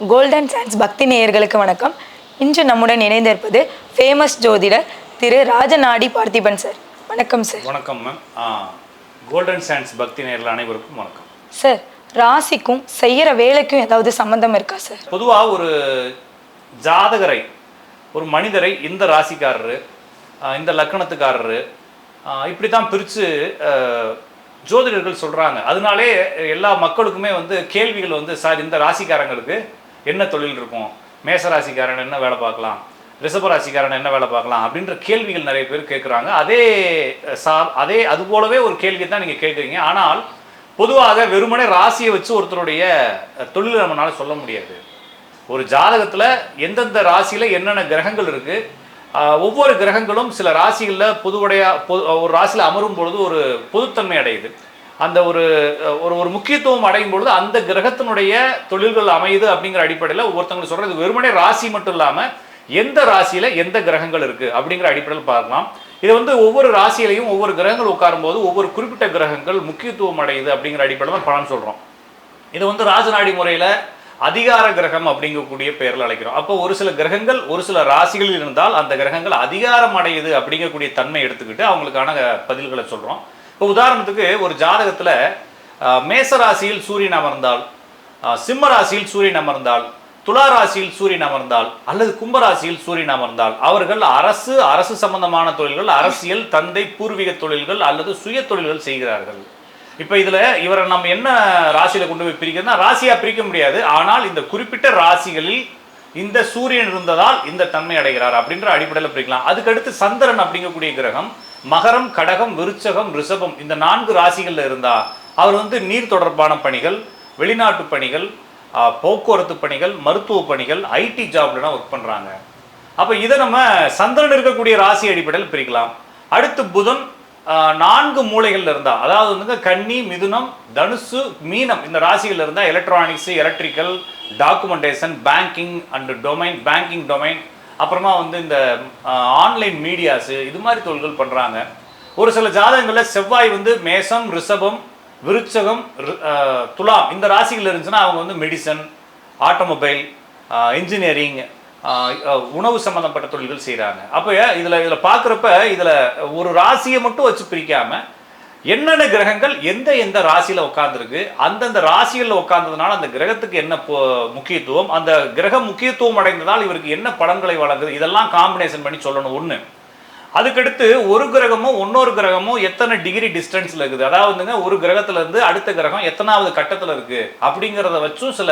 Golden chance பக்தி நேயர்களுக்கு வணக்கம். இன்று நம்முடன் இணைந்திருப்பது ஃபேமஸ் ஜோதிடர் திரு ராஜநாடி பார்த்திபன் சார் வணக்கம் சார் வணக்கம் மேம் கோல்டன் சான்ஸ் பக்தி நேரில் அனைவருக்கும் வணக்கம். சார் ராசிக்கும் செய்யற வேலைக்கும் ஏதாவது சம்மந்தம் இருக்கா சார் பொதுவாக ஒரு ஜாதகரை ஒரு மனிதரை இந்த ராசிக்காரரு இந்த லக்கணத்துக்காரரு இப்படி தான் பிரித்து ஜோதிடர்கள் சொல்கிறாங்க அதனாலே எல்லா மக்களுக்குமே வந்து கேள்விகள் வந்து சார் இந்த ராசிக்காரங்களுக்கு என்ன தொழில் இருக்கும்? மேச ராசிக்காரன் என்ன வேலை பார்க்கலாம்? ரிஷப ராசிக்காரன் என்ன வேலை பார்க்கலாம்? அப்படின்ற கேள்விகள் நிறைய பேர் கேட்குறாங்க அதே சா அதே அது போலவே ஒரு கேள்வி தான் நீங்கள் கேட்குறீங்க ஆனால் பொதுவாக வெறுமனே ராசியை வச்சு ஒருத்தருடைய தொழில் தொழிலை நம்மளால சொல்ல முடியாது. ஒரு ஜாதகத்தில் எந்தெந்த ராசியில் என்னென்ன கிரகங்கள் இருக்குது ஒவ்வொரு கிரகங்களும் சில ராசிகளில் பொதுவுடைய பொது ஒரு ராசியில் அமரும் பொழுது ஒரு பொதுத்தன்மை அடையுது. அந்த ஒரு ஒரு ஒரு முக்கியத்துவம் அடையும் பொழுது அந்த கிரகத்தினுடைய தொழில்கள் அமையுது அப்படிங்கிற அடிப்படையில் ஒவ்வொருத்தவங்க சொல்கிறது வெறுமனே ராசி மட்டும் இல்லாமல் எந்த ராசியில் எந்த கிரகங்கள் இருக்குது அப்படிங்கிற அடிப்படையில் பார்க்கலாம். இது வந்து ஒவ்வொரு ராசியிலையும் ஒவ்வொரு கிரகங்கள் உட்காரும்போது ஒவ்வொரு குறிப்பிட்ட கிரகங்கள் முக்கியத்துவம் அடையுது அப்படிங்கிற அடிப்படையில் தான் பலன் சொல்கிறோம் இது வந்து ராஜநாடி முறையில் அதிகார கிரகம் அப்படிங்கக்கூடிய பெயரில் அழைக்கிறோம். அப்போ ஒரு சில கிரகங்கள் ஒரு சில ராசிகளில் இருந்தால் அந்த கிரகங்கள் அதிகாரம் அடையுது அப்படிங்கக்கூடிய தன்மை எடுத்துக்கிட்டு அவங்களுக்கான பதில்களை சொல்கிறோம் இப்போ உதாரணத்துக்கு ஒரு ஜாதகத்தில் மேசராசியில் மேச ராசியில் சூரியன் அமர்ந்தால் சிம்ம ராசியில் சூரியன் அமர்ந்தால் துலா ராசியில் சூரியன் அமர்ந்தால் அல்லது கும்பராசியில் சூரியன் அமர்ந்தால் அவர்கள் அரசு அரசு சம்பந்தமான தொழில்கள் அரசியல் தந்தை பூர்வீக தொழில்கள் அல்லது சுய தொழில்கள் செய்கிறார்கள். இப்போ இதில் இவரை நம்ம என்ன ராசியில் கொண்டு போய் பிரிக்கிறதுனா ராசியாக பிரிக்க முடியாது. ஆனால் இந்த குறிப்பிட்ட ராசிகளில் இந்த சூரியன் இருந்ததால் இந்த தன்மை அடைகிறார் அப்படின்ற அடிப்படையில் பிரிக்கலாம். அதுக்கடுத்து சந்திரன் அப்படிங்கக்கூடிய கிரகம் மகரம் கடகம் விருச்சகம் ரிஷபம் இந்த நான்கு ராசிகள்ல இருந்தால் அவர் வந்து நீர் தொடர்பான பணிகள் வெளிநாட்டு பணிகள் போக்குவரத்து பணிகள் மருத்துவ பணிகள் ஐடி ஜாப்லாம் ஒர்க் பண்ணுறாங்க அப்போ இதை நம்ம சந்திரன் இருக்கக்கூடிய ராசி அடிப்படையில் பிரிக்கலாம். அடுத்து புதன் நான்கு மூலைகளில் இருந்தால் அதாவது வந்துங்க கன்னி மிதுனம் தனுசு மீனம் இந்த ராசிகள் இருந்தால் electronics electrical documentation banking and domain banking domain அப்புறமா வந்து இந்த ஆன்லைன் மீடியாஸு இது மாதிரி தொழில்கள் பண்ணுறாங்க ஒரு சில ஜாதகங்களில் செவ்வாய் வந்து மேசம் ரிஷபம் விருச்சகம் துலாம் இந்த ராசிகள் இருந்துச்சுன்னா அவங்க வந்து மெடிசன் ஆட்டோமொபைல் இன்ஜினியரிங் உணவு சம்மந்தப்பட்ட தொழில்கள் செய்கிறாங்க அப்போ இதில் இதில் பார்க்குறப்ப இதில் ஒரு ராசியை மட்டும் வச்சு பிரிக்காமல் என்னென்ன கிரகங்கள் எந்த எந்த ராசியில் உட்காந்துருக்கு அந்தந்த ராசிகளில் உட்கார்ந்ததுனால அந்த கிரகத்துக்கு என்ன பொ- முக்கியத்துவம் அந்த கிரகம் முக்கியத்துவம் அடைந்ததால் இவருக்கு என்ன பலன்களை வழங்குது இதெல்லாம் காம்பினேஷன் பண்ணி சொல்லணும். ஒன்று அதுக்கடுத்து ஒரு கிரகமும் இன்னொரு கிரகமும் எத்தனை டிகிரி டிஸ்டன்ஸில் இருக்குது? அதாவதுங்க ஒரு கிரகத்துல இருந்து அடுத்த கிரகம் எத்தனாவது கட்டத்தில் இருக்குது அப்படிங்கிறத வச்சும் சில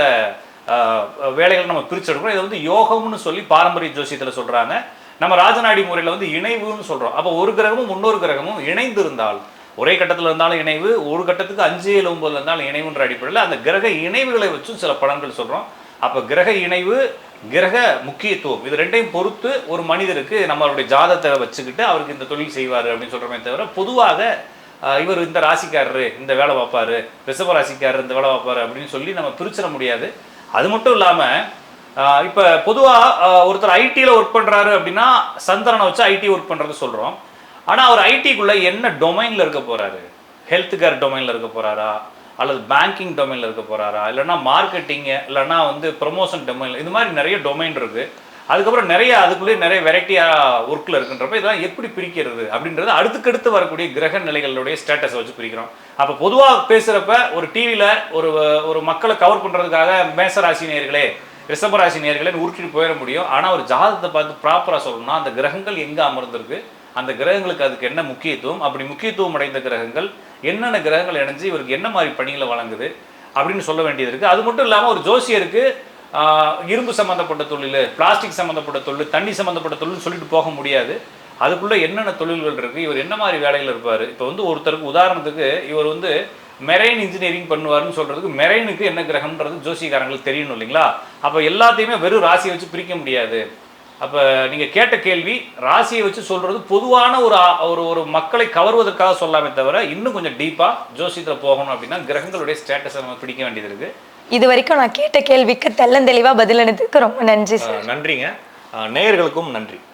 வேலைகளை நம்ம பிரிச்செடுக்கிறோம். இதை வந்து யோகம்னு சொல்லி பாரம்பரிய ஜோசியத்தில் சொல்கிறாங்க நம்ம ராஜநாடி முறையில் வந்து இணைவுன்னு சொல்கிறோம் அப்போ ஒரு கிரகமும் இன்னொரு கிரகமும் இணைந்து இருந்தால் ஒரே கட்டத்தில் இருந்தாலும் இணைவு ஒரு கட்டத்துக்கு அஞ்சு இல்லை ஒம்பதுல இருந்தாலும் இணைவுன்ற அடிப்படையில் அந்த கிரக இணைவுகளை வச்சும் சில பலன்கள் சொல்கிறோம் அப்போ கிரக இணைவு கிரக முக்கியத்துவம் இது ரெண்டையும் பொறுத்து ஒரு மனிதருக்கு நம்மளுடைய ஜாதத்தை வச்சுக்கிட்டு அவருக்கு இந்த தொழில் செய்வார் அப்படின்னு சொல்கிறோமே தவிர பொதுவாக இவர் இந்த ராசிக்காரரு இந்த வேலை பார்ப்பாரு ரிஷப ராசிக்காரர் இந்த வேலை பார்ப்பாரு அப்படின்னு சொல்லி நம்ம பிரிச்சிட முடியாது. அது மட்டும் இல்லாமல் இப்போ பொதுவாக ஒருத்தர் ஐடியில் ஒர்க் பண்ணுறாரு அப்படின்னா சந்திரனை வச்சு ஐடி ஒர்க் பண்ணுறது சொல்கிறோம் ஆனால் அவர் ஐடிக்குள்ளே என்ன டொமைனில் இருக்க போகிறாரு ஹெல்த் கேர் டொமைனில் இருக்க போகிறாரா அல்லது பேங்கிங் டொமைனில் இருக்க போகிறாரா இல்லைன்னா மார்க்கெட்டிங்கு இல்லைன்னா வந்து ப்ரொமோஷன் டொமைன் இது மாதிரி நிறைய டொமைன் இருக்குது அதுக்கப்புறம் நிறைய அதுக்குள்ளேயே நிறைய வெரைட்டியாக ஒர்க்கில் இருக்குன்றப்ப இதெல்லாம் எப்படி பிரிக்கிறது அப்படின்றது அடுத்துக்கடுத்து வரக்கூடிய கிரக நிலைகளுடைய ஸ்டேட்டஸை வச்சு பிரிக்கிறோம். அப்போ பொதுவாக பேசுகிறப்ப ஒரு டிவியில் ஒரு ஒரு மக்களை கவர் பண்ணுறதுக்காக மேசராசி நேர்களே ரிஷபராசி நேர்களே உருட்டிட்டு போயிட முடியும். ஆனால் ஒரு ஜாதகத்தை பார்த்து ப்ராப்பராக சொல்லணும்னா அந்த கிரகங்கள் எங்கே அமர்ந்திருக்கு? அந்த கிரகங்களுக்கு அதுக்கு என்ன முக்கியத்துவம்? அப்படி முக்கியத்துவம் அடைந்த கிரகங்கள் என்னென்ன கிரகங்கள் இணைஞ்சு இவருக்கு என்ன மாதிரி பணிகளை வழங்குது அப்படின்னு சொல்ல வேண்டியது இருக்குது அது மட்டும் இல்லாமல் ஒரு ஜோசியருக்கு இரும்பு சம்மந்தப்பட்ட தொழில் பிளாஸ்டிக் சம்மந்தப்பட்ட தொழில் தண்ணி சம்மந்தப்பட்ட தொழில் சொல்லிட்டு போக முடியாது. அதுக்குள்ளே என்னென்ன தொழில்கள் இருக்குது இவர் என்ன மாதிரி வேலையில் இருப்பார்? இப்போ வந்து ஒருத்தருக்கு உதாரணத்துக்கு இவர் வந்து மெரைன் இன்ஜினியரிங் பண்ணுவாருன்னு சொல்கிறதுக்கு மெரைனுக்கு என்ன கிரகம்ன்றது ஜோசியக்காரங்களுக்கு தெரியணும் இல்லைங்களா? அப்போ எல்லாத்தையுமே வெறும் ராசியை வச்சு பிரிக்க முடியாது. அப்போ நீங்கள் கேட்ட கேள்வி ராசியை வச்சு சொல்கிறது பொதுவான ஒரு ஒரு ஒரு மக்களை கவர்வதற்காக சொல்லாமே தவிர இன்னும் கொஞ்சம் டீப்பாக ஜோசியத்தில் போகணும் அப்படின்னா கிரகங்களுடைய ஸ்டேட்டஸை நம்ம பிடிக்க வேண்டியது இருக்குது இது வரைக்கும் நான் கேட்ட கேள்விக்கு தெள்ளந்தெளிவா பதிலளித்ததுக்கு ரொம்ப நன்றி சார் நன்றிங்க. நேயர்களுக்கும் நன்றி.